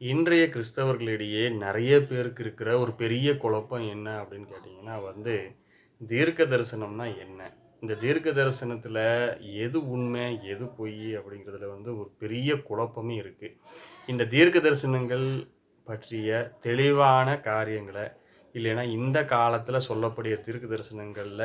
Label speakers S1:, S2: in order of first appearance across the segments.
S1: இன்றைய கிறிஸ்தவர்களிடையே நிறைய பேருக்கு இருக்கிற ஒரு பெரிய குழப்பம் என்ன அப்படின்னு கேட்டிங்கன்னா வந்து தீர்க்க தரிசனம்னா என்ன? இந்த தீர்க்க தரிசனத்தில் எது உண்மை எது பொய் அப்படிங்கிறதுல வந்து ஒரு பெரிய குழப்பமே இருக்குது இந்த தீர்க்க தரிசனங்கள் பற்றிய தெளிவான காரியங்களை இல்லைன்னா இந்த காலத்தில் சொல்லக்கூடிய தீர்க்க தரிசனங்களில்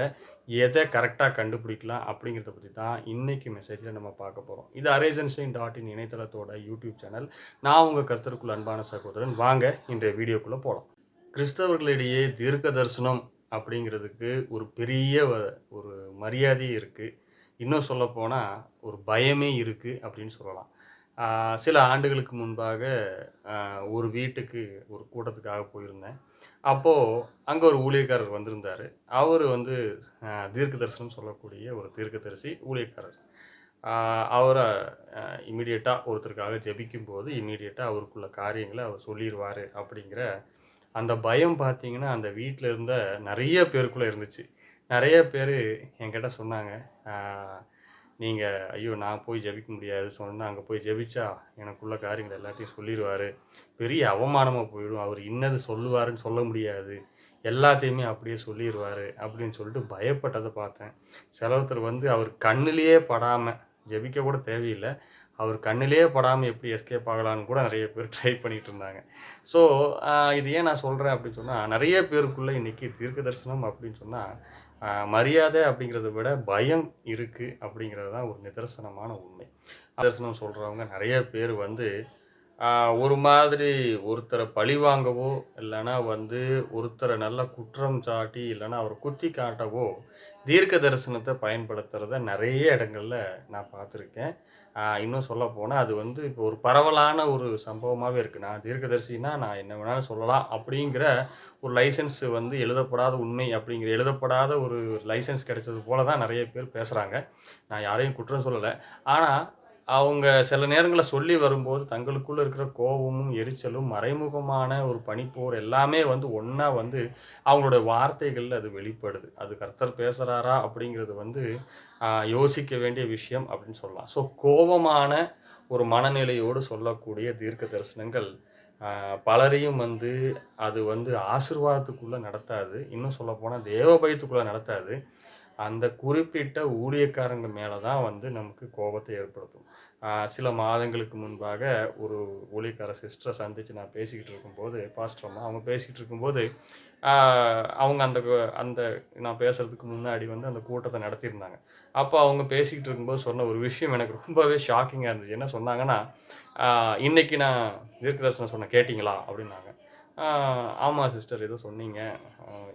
S1: எதை கரெக்டாக கண்டுபிடிக்கலாம் அப்படிங்கிறத பற்றி தான் இன்றைக்கி மெசேஜில் நம்ம பார்க்க போகிறோம் இது அரேசன்ஸ்டைன் டாட் இன் இணையதளத்தோட யூடியூப் சேனல் நான் உங்கள் கருத்தருக்குள் அன்பான சகோதரன். வாங்க இன்றைய வீடியோக்குள்ளே போகலாம் கிறிஸ்தவர்களிடையே தீர்க்க தரிசனம் அப்படிங்கிறதுக்கு ஒரு பெரிய ஒரு மரியாதை இருக்குது இன்னும் சொல்லப்போனால் ஒரு பயமே இருக்குது அப்படின்னு சொல்லலாம். சில ஆண்டுகளுக்கு முன்பாக ஒரு வீட்டுக்கு ஒரு கூட்டத்துக்காக போயிருந்தேன். அப்போது அங்கே ஒரு ஊழியக்காரர் வந்திருந்தார். அவர் வந்து தீர்க்க தரிசனம் சொல்லக்கூடிய ஒரு தீர்க்கதரிசி ஊழியக்காரர். அவரை இமீடியட்டாக ஒருத்தருக்காக ஜபிக்கும்போது இமீடியட்டாக அவருக்குள்ள காரியங்களை அவர் சொல்லிடுவார் அப்படிங்கிற அந்த பயம் பார்த்தீங்கன்னா அந்த வீட்டில் இருந்த நிறைய பேருக்குள்ளே இருந்துச்சு. நிறைய பேர் என்கிட்ட சொன்னாங்க. நீங்கள் ஐயோ நான் போய் ஜெபிக்க முடியாது. சொன்னால் அங்கே போய் ஜெபிச்சா எனக்குள்ள காரியங்கள் எல்லாத்தையும் சொல்லிடுவார் பெரிய அவமானமாக போயிடும். அவர் இன்னது சொல்லுவாருன்னு சொல்ல முடியாது. எல்லாத்தையுமே அப்படியே சொல்லிடுவார் அப்படின்னு சொல்லிட்டு பயப்பட்டதை பார்த்தேன். சிலொருத்தர் வந்து அவர் கண்ணிலேயே படாமல் ஜெபிக்க கூட தேவையில்லை. அவர் கண்ணிலே படாமல் எப்படி எஸ்கேப் ஆகலான்னு கூட நிறைய பேர் ட்ரை பண்ணிகிட்டு இருந்தாங்க ஸோ இது ஏன் நான் சொல்கிறேன் அப்படின்னு சொன்னால் நிறைய பேருக்குள்ளே இன்றைக்கி தீர்க்க தரிசனம் அப்படின்னு சொன்னால் மரியாதை அப்படிங்கிறத விட பயம் இருக்குது அப்படிங்கிறது தான் ஒரு நிதர்சனமான உண்மை. தரிசனம் சொல்கிறவங்க நிறைய பேர் வந்து ஒரு மாதிரி ஒருத்தரை பழி வாங்கவோ இல்லைன்னா வந்து ஒருத்தரை நல்லா குற்றம் சாட்டி இல்லைன்னா அவரை குத்தி காட்டவோ தீர்க்க தரிசனத்தை பயன்படுத்துகிறத நிறைய இடங்களில் நான் பார்த்துருக்கேன். இன்னும் சொல்ல போனால் அது வந்து இப்போ ஒரு பரவலான ஒரு சம்பவமாகவே இருக்குது நான் தீர்க்கதரிசினா நான் என்ன வேணாலும் சொல்லலாம் அப்படிங்கிற ஒரு லைசன்ஸ் வந்து எழுதப்படாத உண்மை அப்படிங்கிற எழுதப்படாத ஒரு லைசன்ஸ் கிடைச்சது போல தான் நிறைய பேர் பேசுகிறாங்க நான் யாரையும் குற்றம் சொல்லலை. ஆனால் அவங்க சில நேரங்களில் சொல்லி வரும்போது தங்களுக்குள்ள இருக்கிற கோபமும் எரிச்சலும் மறைமுகமான ஒரு பனிப்போர் எல்லாமே வந்து ஒன்றா வந்து அவங்களோட வார்த்தைகளில் அது வெளிப்படுது. அது கர்த்தர் பேசுகிறாரா அப்படிங்கிறது வந்து யோசிக்க வேண்டிய விஷயம் அப்படின்னு சொல்லலாம். ஸோ கோபமான ஒரு மனநிலையோடு சொல்லக்கூடிய தீர்க்க தரிசனங்கள் பலரையும் வந்து அது வந்து ஆசிர்வாதத்துக்குள்ளே நடத்தாது. இன்னும் சொல்லப்போனால் தேவ பயத்துக்குள்ளே நடத்தாது. அந்த குறிப்பிட்ட ஊழியக்காரங்க மேலே தான் வந்து நமக்கு கோபத்தை ஏற்படுத்தும். சில மாதங்களுக்கு முன்பாக ஒரு ஊழியக்கார சிஸ்டரை சந்தித்து நான் பேசிக்கிட்டு இருக்கும்போது பாஸ்டர் அவங்க பேசிக்கிட்டு இருக்கும்போது அவங்க அந்த அந்த நான் பேசுகிறதுக்கு முன்னாடி வந்து அந்த கூட்டத்தை நடத்தியிருந்தாங்க. அப்போ அவங்க பேசிக்கிட்டு இருக்கும்போது சொன்ன ஒரு விஷயம் எனக்கு ரொம்பவே ஷாக்கிங்காக இருந்துச்சு. என்ன சொன்னாங்கன்னா இன்றைக்கி நான் தீர்க்கதர்சனம் சொன்ன கேட்டிங்களா? அப்படின்னாங்க. ஆமாம் சிஸ்டர் ஏதோ சொன்னீங்க.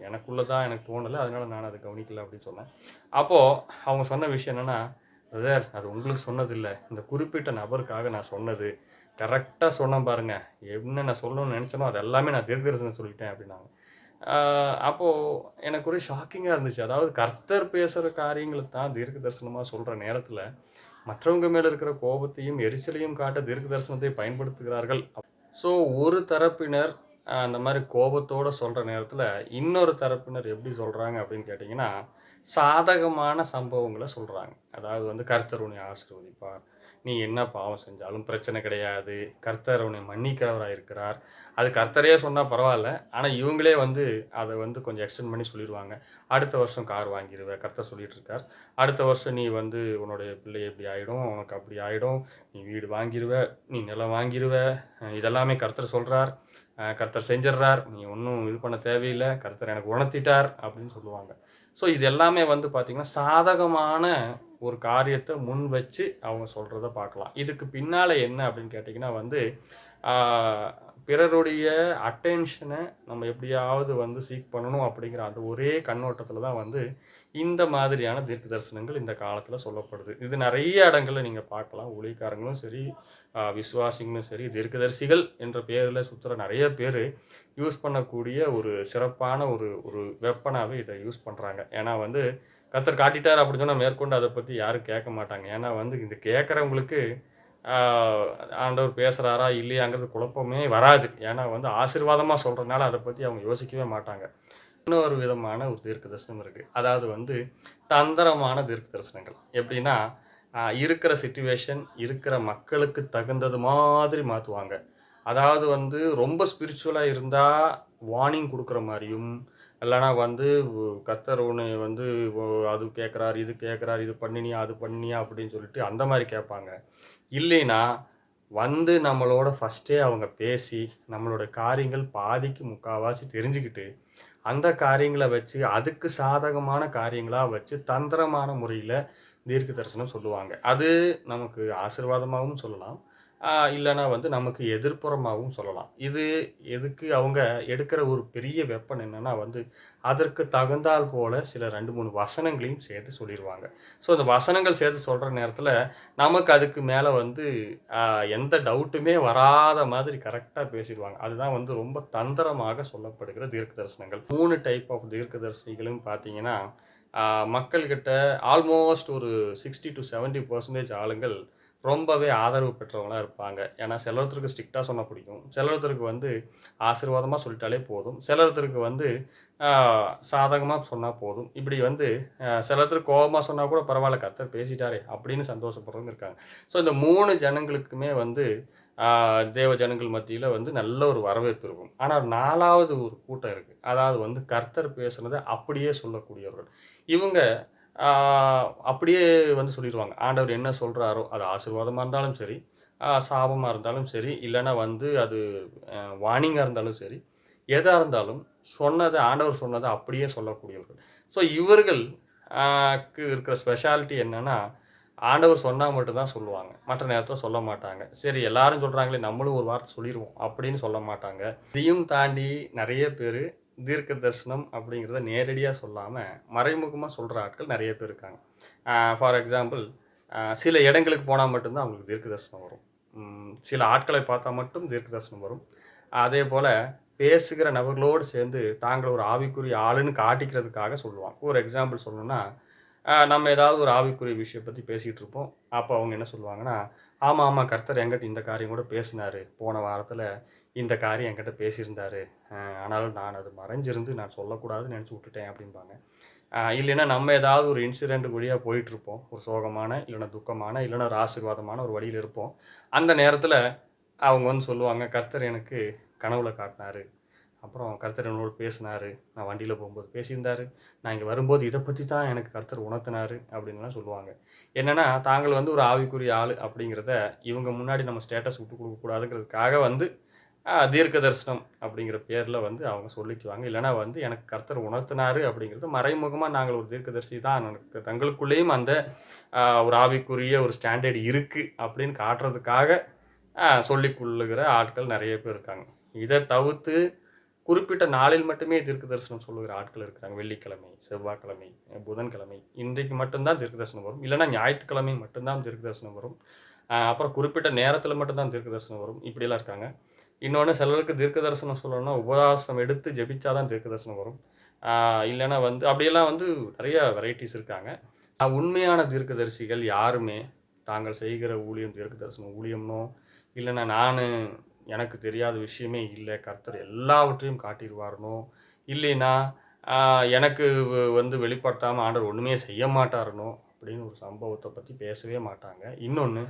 S1: எனக்குள்ளே தான் எனக்கு தோணலை அதனால நான் அதை கவனிக்கல அப்படின்னு சொன்னேன். அப்போது அவங்க சொன்ன விஷயம் என்னென்னா சார் அது உங்களுக்கு சொன்னதில்லை. இந்த குறிப்பிட்ட நபருக்காக நான் சொன்னது. கரெக்டாக சொன்னேன் பாருங்க. என்ன நான் சொல்லணும்னு நினச்சனோ அது எல்லாமே நான் தீர்க்கதரிசனம் சொல்லிட்டேன் அப்படின்னாங்க. அப்போது எனக்கு ஒரு ஷாக்கிங்காக இருந்துச்சு. அதாவது கர்த்தர் பேசுகிற காரியங்களை தான் தீர்க்க தரிசனமாக சொல்கிற நேரத்தில் மற்றவங்க மேலே இருக்கிற கோபத்தையும் எரிச்சலையும் காட்ட தீர்க்க தரிசனத்தை பயன்படுத்துகிறார்கள். ஸோ ஒரு தரப்பினர் அந்த மாதிரி கோபத்தோடு சொல்கிற நேரத்தில் இன்னொரு தரப்பினர் எப்படி சொல்கிறாங்க அப்படின்னு கேட்டிங்கன்னா சாதகமான சம்பவங்களை சொல்கிறாங்க அதாவது வந்து கர்த்தர் உன்னை ஆசீர்வதிப்பார். நீ என்ன பாவம் செஞ்சாலும் பிரச்சனை கிடையாது. கர்த்தர் உன்னை மன்னிக்கிறவராக இருக்கிறார். அது கர்த்தரே சொன்னால் பரவாயில்ல. ஆனால் இவங்களே வந்து அதை வந்து கொஞ்சம் எக்ஸ்டெண்ட் பண்ணி சொல்லிடுவாங்க. அடுத்த வருஷம் கார் வாங்கிடுவ கர்த்தர் சொல்லிட்டு இருக்கார் அடுத்த வருஷம் நீ வந்து உன்னுடைய பிள்ளை எப்படி ஆகிடும் உனக்கு அப்படி ஆகிடும் நீ வீடு வாங்கிடுவ நீ நிலம் வாங்கிடுவ இதெல்லாமே கர்த்தர் சொல்கிறார் கர்த்தர் செஞ்சிடுறார் நீ ஒன்றும் இது பண்ண தேவையில்லை. கர்த்தர் எனக்கு உணர்த்திட்டார் அப்படின்னு சொல்லுவாங்க. ஸோ இது எல்லாமே வந்து பார்த்திங்கன்னா சாதகமான ஒரு காரியத்தை முன் வச்சு அவங்க சொல்கிறத பார்க்கலாம். இதுக்கு பின்னால் என்ன அப்படின்னு கேட்டிங்கன்னா வந்து பிறருடைய அட்டென்ஷனை நம்ம எப்படியாவது வந்து சீக் பண்ணணும் அப்படிங்கிற அந்த ஒரே கண்ணோட்டத்தில் தான் வந்து இந்த மாதிரியான தீர்க்க தரிசனங்கள் இந்த காலத்தில் சொல்லப்படுது. இது நிறைய இடங்களில் நீங்கள் பார்க்கலாம். ஊழியக்காரங்களும் சரி விசுவாசிங்களும் சரி தீர்க்கதரிசிகள் என்ற பேரில் சுற்றுற நிறைய பேர் யூஸ் பண்ணக்கூடிய ஒரு சிறப்பான ஒரு ஒரு வெப்பனாகவே இதை யூஸ் பண்ணுறாங்க ஏன்னா வந்து கத்தர் காட்டிட்டார் அப்படின்னு சொன்னால் மேற்கொண்டு அதை பற்றி யாரும் கேட்க மாட்டாங்க. ஏன்னா வந்து இது கேட்குறவங்களுக்கு ஆண்டவர் பேசுகிறாரா இல்லையாங்கிறது குழப்பமே வராது. ஏன்னா வந்து ஆசீர்வாதமாக சொல்கிறதுனால அதை பற்றி அவங்க யோசிக்கவே மாட்டாங்க. இன்னொரு விதமான ஒரு தீர்க்க தரிசனம் இருக்குது அதாவது வந்து தந்திரமான தீர்க்க தரிசனங்கள் எப்படின்னா இருக்கிற சுச்சுவேஷன் இருக்கிற மக்களுக்கு தகுந்தது மாதிரி மாற்றுவாங்க அதாவது வந்து ரொம்ப ஸ்பிரிச்சுவலாக இருந்தால் வார்னிங் கொடுக்குற மாதிரியும் இல்லைனா வந்து கத்தர் ஒன்று வந்து அது கேட்குறாரு இது கேட்குறாரு இது பண்ணினியா அது பண்ணினியா அப்படின்னு சொல்லிட்டு அந்த மாதிரி கேட்பாங்க. இல்லைன்னா வந்து நம்மளோட ஃபஸ்ட்டே அவங்க பேசி நம்மளோட காரியங்கள் பாதிக்கு முக்கால்வாசி தெரிஞ்சுக்கிட்டு அந்த காரியங்களை வச்சு அதுக்கு சாதகமான காரியங்களாக வச்சு தந்திரமான முறையில் தீர்க்க தரிசனம் சொல்லுவாங்க. அது நமக்கு ஆசீர்வாதமாகவும் சொல்லலாம். இல்லைனா இல்லைன்னா வந்து நமக்கு எதிர்ப்புறமாகவும் சொல்லலாம். இது எதுக்கு அவங்க எடுக்கிற ஒரு பெரிய வெப்பன் என்னென்னா வந்து அதற்கு தகுந்தால் போல சில ரெண்டு மூணு வசனங்களையும் சேர்த்து சொல்லிடுவாங்க ஸோ அந்த வசனங்கள் சேர்த்து சொல்கிற நேரத்தில் நமக்கு அதுக்கு மேலே வந்து எந்த டவுட்டுமே வராத மாதிரி கரெக்டாக பேசிடுவாங்க. அதுதான் வந்து ரொம்ப தந்திரமாக சொல்லப்படுகிற தீர்க்க தரிசனங்கள் மூணு டைப் ஆஃப் தீர்க்க தரிசனிகளும் பார்த்தீங்கன்னா மக்கள்கிட்ட ஆல்மோஸ்ட் ஒரு சிக்ஸ்டி டு 70% பர்சன்டேஜ் ஆளுங்கள் ரொம்பவே ஆதரவு பெற்றவங்களாம் இருப்பாங்க. ஏன்னா சிலருத்தருக்கு ஸ்ட்ரிக்டாக சொன்னால் பிடிக்கும். சிலருத்தருக்கு வந்து ஆசீர்வாதமாக சொல்லிட்டாலே போதும். சிலருத்தருக்கு வந்து சாதகமாக சொன்னால் போதும். இப்படி வந்து ஆஹ் சிலருக்கு கோபமாக சொன்னால் கூட பரவாயில்ல கத்தர் பேசிட்டாரே அப்படின்னு சந்தோஷப்படுறவங்க இருக்காங்க. ஸோ இந்த மூணு ஜனங்களுக்குமே வந்து தேவ ஜனங்கள் மத்தியில் வந்து நல்ல ஒரு வரவேற்பு இருக்கும். ஆனால் நாலாவது ஒரு கூட்டம் இருக்குது அதாவது வந்து கர்த்தர் பேசுனதை அப்படியே சொல்லக்கூடியவர்கள். இவங்க அப்படியே வந்து சொல்லிடுவாங்க. ஆண்டவர் என்ன சொல்கிறாரோ அது ஆசீர்வாதமாக இருந்தாலும் சரி சாபமாக இருந்தாலும் சரி இல்லைன்னா வந்து அது வார்னிங்காக இருந்தாலும் சரி எதாக இருந்தாலும் சொன்னதை ஆண்டவர் சொன்னதை அப்படியே சொல்லக்கூடியவர்கள். ஸோ இவர்கள் க்கு இருக்கிற ஸ்பெஷாலிட்டி என்னென்னா ஆண்டவர் சொன்னால் மட்டும்தான் சொல்லுவாங்க. மற்ற நேரத்தில் சொல்ல மாட்டாங்க. சரி எல்லாரும் சொல்கிறாங்களே நம்மளும் ஒரு வார்த்தை சொல்லிடுவோம் அப்படின்னு சொல்ல மாட்டாங்க. இதையும் தாண்டி நிறைய பேர் தீர்க்க தரிசனம் அப்படிங்கிறத நேரடியாக சொல்லாமல் மறைமுகமாக சொல்கிற ஆட்கள் நிறைய பேர் இருக்காங்க. ஃபார் எக்ஸாம்பிள் சில இடங்களுக்கு போனால் மட்டும்தான் அவங்களுக்கு தீர்க்க தரிசனம் வரும் சில ஆட்களை பார்த்தா மட்டும் தீர்க்க தரிசனம் வரும். அதே போல் பேசுகிற நபர்களோடு சேர்ந்து தாங்கள் ஒரு ஆவிக்குரிய ஆளுன்னு காட்டிக்கிறதுக்காக சொல்லுவாங்க. ஒரு எக்ஸாம்பிள் சொல்லணும்னா நம்ம ஏதாவது ஒரு ஆவிக்குரிய விஷயம் பற்றி பேசிகிட்டு இருப்போம். அப்போ அவங்க என்ன சொல்லுவாங்கன்னா ஆமாம் ஆமாம் கர்த்தர் எங்கிட்ட இந்த காரியம் கூட பேசினார். போன வாரத்தில் இந்த காரியம் என்கிட்ட பேசியிருந்தாரு. ஆனாலும் நான் அது மறைஞ்சிருந்து நான் சொல்லக்கூடாதுன்னு நினச்சி விட்டுட்டேன் அப்படிம்பாங்க. இல்லைன்னா நம்ம ஏதாவது ஒரு இன்சிடெண்ட் வழியாக போயிட்டுருப்போம். ஒரு சோகமான இல்லைன்னா துக்கமான இல்லைன்னா ஒரு ஆசீர்வாதமான ஒரு வழியில் இருப்போம். அந்த நேரத்தில் அவங்க வந்து சொல்லுவாங்க கர்த்தர் எனக்கு கனவுல காட்டினாரு. அப்புறம் கர்த்தர் என்னோடு பேசினாரு. நான் வண்டியில் போகும்போது பேசியிருந்தாரு. நான் இங்கே வரும்போது இதை பற்றி தான் எனக்கு கர்த்தர் உணர்த்தினார். அப்படின்லாம் சொல்லுவாங்க. என்னென்னா தாங்கள் வந்து ஒரு ஆவிக்குரிய ஆள் அப்படிங்கிறத இவங்க முன்னாடி நம்ம ஸ்டேட்டஸ் விட்டு கொடுக்கக்கூடாதுங்கிறதுக்காக வந்து தீர்க்க தரிசனம் அப்படிங்கிற பேரில் வந்து அவங்க சொல்லிக்குவாங்க. இல்லைன்னா வந்து எனக்கு கர்த்தர் உணர்த்தினாரு அப்படிங்கிறது மறைமுகமாக நாங்கள் ஒரு தீர்க்கதரிசி தான். எனக்கு தங்களுக்குள்ளேயும் அந்த ஒரு ஆவிக்குரிய ஒரு ஸ்டாண்டர்ட் இருக்குது அப்படின்னு காட்டுறதுக்காக சொல்லி கொள்ளுகிற ஆட்கள் நிறைய பேர் இருக்காங்க. இதை தவிர்த்து குறிப்பிட்ட நாளில் மட்டுமே தீர்க்க தரிசனம் சொல்லுகிற ஆட்கள் இருக்கிறாங்க. வெள்ளிக்கிழமை செவ்வாய்க்கிழமை புதன்கிழமை. இன்றைக்கு மட்டும்தான் தீர்க்க தரிசனம் வரும். இல்லைனா ஞாயிற்றுக்கிழமை மட்டும்தான் தீர்க்க தரிசனம் வரும் அப்புறம் குறிப்பிட்ட நேரத்தில் மட்டும்தான் தீர்க்க தரிசனம் வரும். இப்படியெல்லாம் இருக்காங்க. இன்னொன்று சிலருக்கு தீர்க்க தரிசனம் சொல்லணும்னா உபவாசம் எடுத்து ஜெபிச்சாதான் தீர்க்க தரிசனம் வரும் இல்லைன்னா வந்து அப்படியெல்லாம் வந்து நிறைய வெரைட்டிஸ் இருக்காங்க. ஆஹ் உண்மையான தீர்க்கதரிசிகள் யாருமே தாங்கள் செய்கிற ஊழியம் தீர்க்க தரிசனம் ஊழியம்னோ இல்லைன்னா நான் எனக்கு தெரியாத விஷயமே இல்லை கர்த்தர் எல்லாவற்றையும் காட்டிடுவார்னோ இல்லைன்னா எனக்கு வந்து வெளிப்படுத்தாமல் ஆண்டவர் ஒன்றுமே செய்ய மாட்டாருனோ அப்படின்னு ஒரு சம்பவத்தை பற்றி பேசவே மாட்டாங்க. இன்னொன்று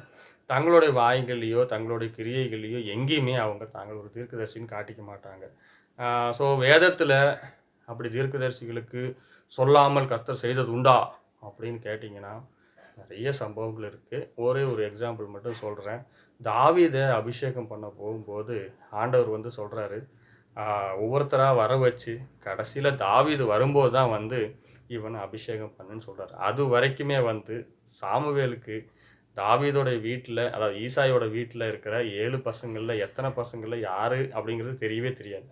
S1: தங்களுடைய வாய்கள்லையோ தங்களுடைய கிரியைகள்லையோ எங்கேயுமே அவங்க தாங்கள் ஒரு தீர்க்கதரிசின்னு காட்டிக்க மாட்டாங்க. ஸோ வேதத்தில் அப்படி தீர்க்கதரிசிகளுக்கு சொல்லாமல் கர்த்தர் செய்தது உண்டா அப்படின்னு கேட்டிங்கன்னா நிறைய சம்பவங்கள் இருக்குது ஒரே ஒரு எக்ஸாம்பிள் மட்டும் சொல்கிறேன் தாவீதை அபிஷேகம் பண்ண போகும்போது ஆண்டவர் வந்து சொல்கிறாரு ஒவ்வொருத்தராக வர வச்சு கடைசியில் தாவீது வரும்போது தான் வந்து இவனை அபிஷேகம் பண்ணுன்னு சொல்கிறார் அது வரைக்குமே வந்து சாமுவேலுக்கு தாவீதோட வீட்டில் அதாவது ஈசாயோட வீட்டில் இருக்கிற ஏழு பசங்களில் எத்தனை பசங்களில் யார் அப்படிங்கிறது தெரியவே தெரியாது.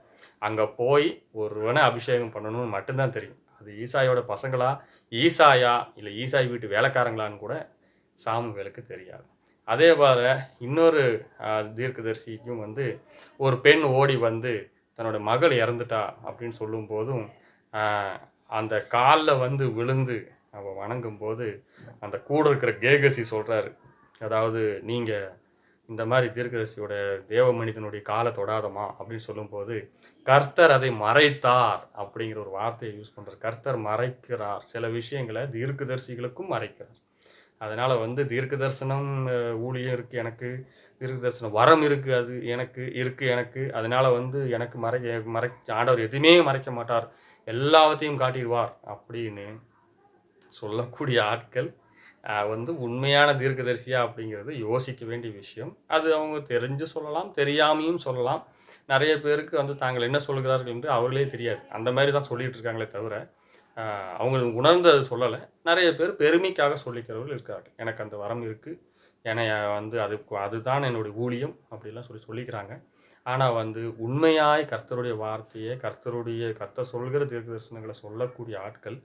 S1: அங்கே போய் ஒருவனை அபிஷேகம் பண்ணணும்னு மட்டும்தான் தெரியும். அது ஈசாயோட பசங்களா ஈசாயா இல்லை ஈசாய் வீட்டு வேலைக்காரங்களான்னு கூட சாமுவேலுக்கு தெரியாது. அதே போல் இன்னொரு தீர்க்கதரிசிக்கும் வந்து ஒரு பெண் ஓடி வந்து தன்னோட மகள் இறந்துட்டா அப்படின்னு சொல்லும்போதும் அந்த காலில் வந்து விழுந்து அவள் வணங்கும் போது அந்த கூட இருக்கிற கேகசி சொல்கிறாரு அதாவது நீங்கள் இந்த மாதிரி தீர்க்கதரிசியோட தேவ மனிதனுடைய காலை தொடாதமா அப்படின்னு சொல்லும்போது கர்த்தர் அதை மறைத்தார் அப்படிங்கிற ஒரு வார்த்தையை யூஸ் பண்ணுறார் கர்த்தர் மறைக்கிறார். சில விஷயங்களை தீர்க்கதரிசிகளுக்கும் மறைக்கிறார். அதனால் வந்து தீர்க்க தரிசனம் ஊழியம் இருக்குது எனக்கு தீர்க்க தரிசனம் வரம் இருக்குது அது எனக்கு இருக்குது எனக்கு. அதனால் வந்து எனக்கு மறை மறை ஆண்டவர் எதுவுமே மறைக்க மாட்டார். எல்லாத்தையும் காட்டிடுவார் அப்படின்னு சொல்லக்கூடிய ஆட்கள் வந்து உண்மையான தீர்க்கதரிசியா அப்படிங்கிறது யோசிக்க வேண்டிய விஷயம். அது அவங்க தெரிஞ்சு சொல்லலாம் தெரியாமையும் சொல்லலாம். நிறைய பேருக்கு வந்து தாங்கள் என்ன சொல்கிறார்கள் என்று அவர்களே தெரியாது. அந்த மாதிரி தான் சொல்லிகிட்டு இருக்காங்களே தவிர அவங்க உணர்ந்து சொல்லலை. நிறைய பேர் பெருமைக்காக சொல்லிக்கிறவர்கள் இருக்கார்கள். எனக்கு அந்த வரம் இருக்குது ஏன்னா வந்து அது அதுதான் என்னுடைய ஊழியம் அப்படிலாம் சொல்லி சொல்லிக்கிறாங்க. ஆனால் வந்து உண்மையாய் கர்த்தருடைய வார்த்தையை கர்த்தருடைய கர்த்தர் சொல்கிற தீர்க்க தரிசனங்களை சொல்லக்கூடிய ஆட்கள்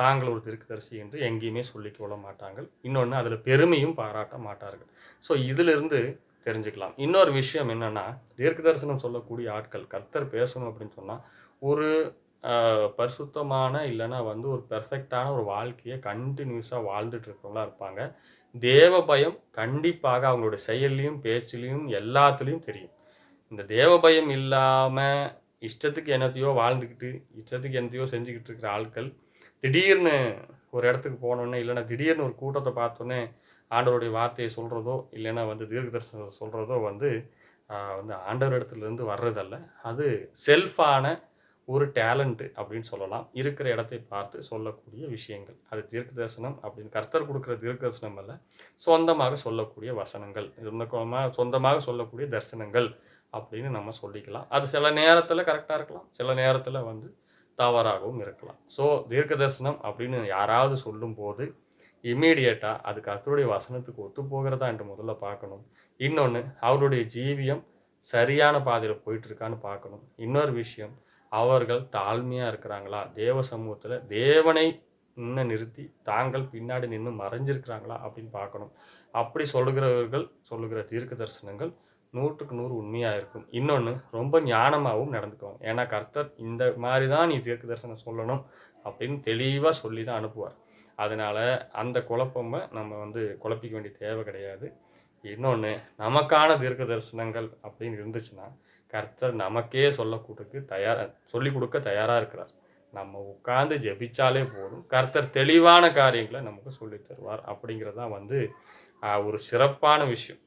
S1: தாங்கள் ஒரு திருக்குதரிசி என்று எங்கேயுமே சொல்லிக் கொள்ள மாட்டாங்க இன்னொன்று அதில் பெருமையும் பாராட்ட மாட்டார்கள். ஸோ இதிலிருந்து தெரிஞ்சுக்கலாம். இன்னொரு விஷயம் என்னென்னா தீர்க்க தரிசனம் சொல்லக்கூடிய ஆட்கள் கர்த்தர் பேசணும் அப்படின்னு சொன்னால் ஒரு பரிசுத்தமான இல்லைன்னா வந்து ஒரு பெர்ஃபெக்டான ஒரு வாழ்க்கையை கண்டினியூஸாக வாழ்ந்துட்டு இருக்கிறவங்களா இருப்பாங்க. தேவ பயம் கண்டிப்பாக அவங்களோட செயல்லையும் பேச்சுலேயும் எல்லாத்துலேயும் தெரியும். இந்த தேவ பயம் இல்லாமல் இஷ்டத்துக்கு என்னத்தையோ வாழ்ந்துக்கிட்டு இஷ்டத்துக்கு என்னத்தையோ செஞ்சுக்கிட்டு இருக்கிற ஆட்கள் திடீர்னு ஒரு இடத்துக்கு போனோன்னே இல்லைன்னா திடீர்னு ஒரு கூட்டத்தை பார்த்தோன்னே ஆண்டவருடைய வார்த்தையை சொல்கிறதோ இல்லைன்னா வந்து தீர்க்க தரிசனம் சொல்கிறதோ வந்து வந்து ஆண்டவர் இடத்துலேருந்து வர்றதல்ல. அது செல்ஃபான ஒரு டேலண்ட்டு அப்படின்னு சொல்லலாம். இருக்கிற இடத்தை பார்த்து சொல்லக்கூடிய விஷயங்கள். அது தீர்க்க தரிசனம் அப்படின்னு கர்த்தர் கொடுக்குற தீர்க்க தரிசனம் அல்ல. சொந்தமாக சொல்லக்கூடிய வசனங்கள். சொந்தமாக சொந்தமாக சொல்லக்கூடிய தரிசனங்கள் அப்படின்னு நம்ம சொல்லிக்கலாம். அது சில நேரத்தில் கரெக்டாக இருக்கலாம். சில நேரத்தில் வந்து தவறாகவும் இருக்கலாம். ஸோ தீர்க்க தரிசனம் அப்படின்னு யாராவது சொல்லும்போது இம்மீடியட்டாக அது கர்த்தருடைய வசனத்துக்கு ஒத்து போகிறதா என்று முதல்ல பார்க்கணும். இன்னொன்று அவருடைய ஜீவியம் சரியான பாதையில் போயிட்டுருக்கான்னு பார்க்கணும். இன்னொரு விஷயம் அவர்கள் தாழ்மையாக இருக்கிறாங்களா? தேவ சமூகத்தில் தேவனை நின்று நிறுத்தி தாங்கள் பின்னாடி நின்று மறைஞ்சிருக்கிறாங்களா அப்படின்னு பார்க்கணும். அப்படி சொல்லுகிறவர்கள் சொல்லுகிற தீர்க்க தரிசனங்கள் நூற்றுக்கு நூறு உண்மையாக இருக்கும் இன்னொன்று ரொம்ப ஞானமாகவும் நடந்துக்குவாங்க. ஏன்னா கர்த்தர் இந்த மாதிரி தான் நீ தீர்க்க தரிசனம் சொல்லணும் அப்படின்னு தெளிவாக சொல்லி தான் அனுப்புவார். அதனால் அந்த குழப்பமை நம்ம வந்து குழப்பிக்க வேண்டிய தேவை கிடையாது. இன்னொன்று நமக்கான தீர்க்க தரிசனங்கள் அப்படின்னு இருந்துச்சுன்னா கர்த்தர் நமக்கே சொல்லக்கூடக்கு தயார் சொல்லி கொடுக்க தயாராக இருக்கிறார். நம்ம உட்காந்து ஜெபிச்சாலே போதும். கர்த்தர் தெளிவான காரியங்களை நமக்கு சொல்லித் தருவார் அப்படிங்கிறது தான் வந்து ஒரு சிறப்பான விஷயம்.